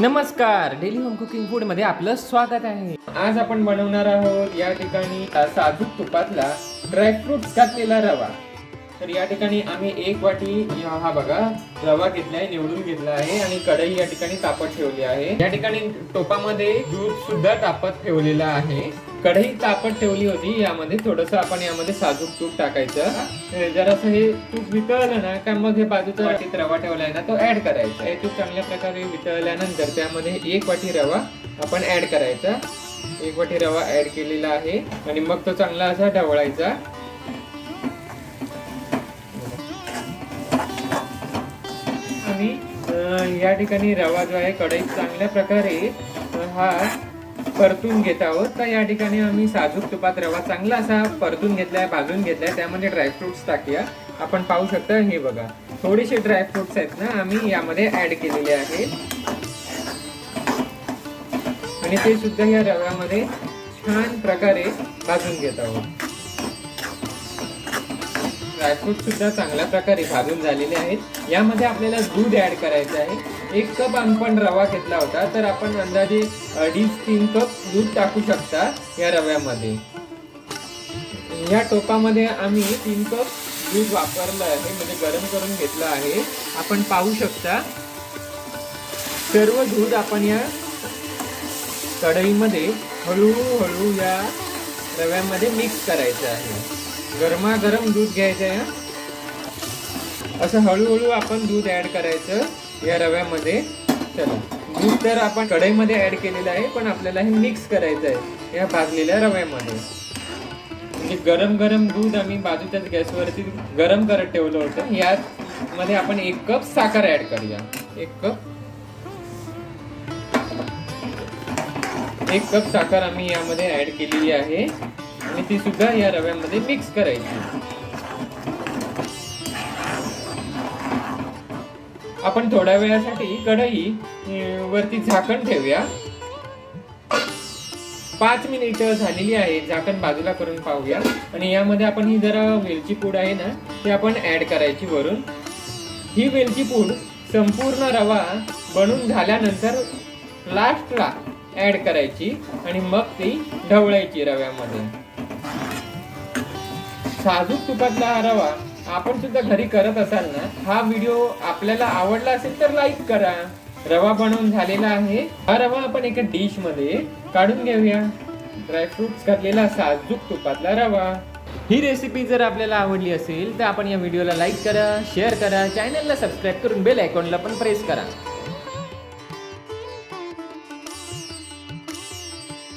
नमस्कार daily home cooking फूडमध्ये आपलं स्वागत आहे. आज आपण बनवणार आहोत या ठिकाणी साजूक तुपातला ड्रायफ्रुट्स घातलेला रवा. तर या ठिकाणी आम्ही एक वाटी हा बघा रवा घेतलाय निवडून घेतला आहे आणि कढई या ठिकाणी तापत ठेवली आहे. या ठिकाणी टोपामध्ये दूध सुद्धा तापत ठेवलेलं आहे. कढई तापत ठेवली होती यामध्ये थोडस आपण यामध्ये साजूक तूप टाकायचं. जरासं हे तूप वितळलं ना का मग हे बाजूचा वाटीत रवा ठेवलाय ना तो ऍड करायचा. हे तूप चांगल्या प्रकारे वितळल्यानंतर त्यामध्ये एक वाटी रवा आपण ऍड करायचा. एक वाटी रवा ऍड केलेला आहे आणि मग तो चांगला असा ढवळायचा. आणि या ठिकाणी रवा जो आहे कढईत चांगल्या प्रकारे हा परतून घेत आहोत. तर या ठिकाणी आम्ही साजूक तुपात रवा चांगला असा परतून घेतलाय भाजून घेतलाय. त्यामध्ये ड्रायफ्रुट्स टाकूया. आपण पाहू शकता हे बघा. थोडेसे ड्रायफ्रुट्स आहेत ना आम्ही यामध्ये ऍड केलेले आहेत आणि ते सुद्धा या रव्यामध्ये छान प्रकारे भाजून घेत आहोत. ड्रायफ्रूट सुद्धा चांगल्या प्रकारे भाजून झालेले आहेत. यामध्ये आपल्याला दूध ऍड करायचं आहे. एक कप आपण रवा घेतला होता तर आपण अंदाजे अडीच तीन कप दूध टाकू शकता या रव्यामध्ये. या टोपामध्ये आम्ही तीन कप दूध वापरलं आहे म्हणजे गरम करून घेतलं आहे. आपण पाहू शकता सर्व दूध आपण या कढईमध्ये हळूहळू या रव्यामध्ये मिक्स करायचं आहे. गरमागरम दूध घ्यायचं आहे. असं हळूहळू आपण दूध ऍड करायचं. या रव्यामध्ये चला. दूध तर आपण कढईमध्ये ऍड केलेलं आहे पण आपल्याला हे मिक्स करायचं आहे या भाजलेल्या रव्यामध्ये. म्हणजे गरम गरम दूध आम्ही बाजूच्याच गॅसवरती गरम करत ठेवलं होतं. यात मध्ये आपण एक कप साखर ऍड करूया. एक कप. एक कप साखर आम्ही यामध्ये ऍड केलेली आहे. आणि ती सुद्धा या रव्यामध्ये मिक्स करायची. आपण थोड्या वेळासाठी कढई वरती झाकण ठेवूया. पाच मिनिट झालेली आहे झाकण बाजूला करून पाहूया. आणि यामध्ये आपण ही जरा वेलची पूड आहे ना ती आपण ऍड करायची वरून. ही वेलची पूड संपूर्ण रवा बनून झाल्यानंतर लास्टला ऍड करायची आणि मग ती ढवळायची रव्यामध्ये. साजूक तुपातला हा रवा आपण सुद्धा घरी करत असाल ना हा व्हिडिओ आपल्याला आवडला असेल तर लाईक करा. रवा बनवून झालेला आहे. हा रवा आपण एका डिशमध्ये काढून घेऊया. ड्रायफ्रुट्स घातलेला साजूक तुपातला रवा. ही रेसिपी जर आपल्याला आवडली असेल तर आपण या व्हिडिओला लाईक करा शेअर करा चॅनलला सबस्क्राईब करून बेल आयकॉनला पण प्रेस करा.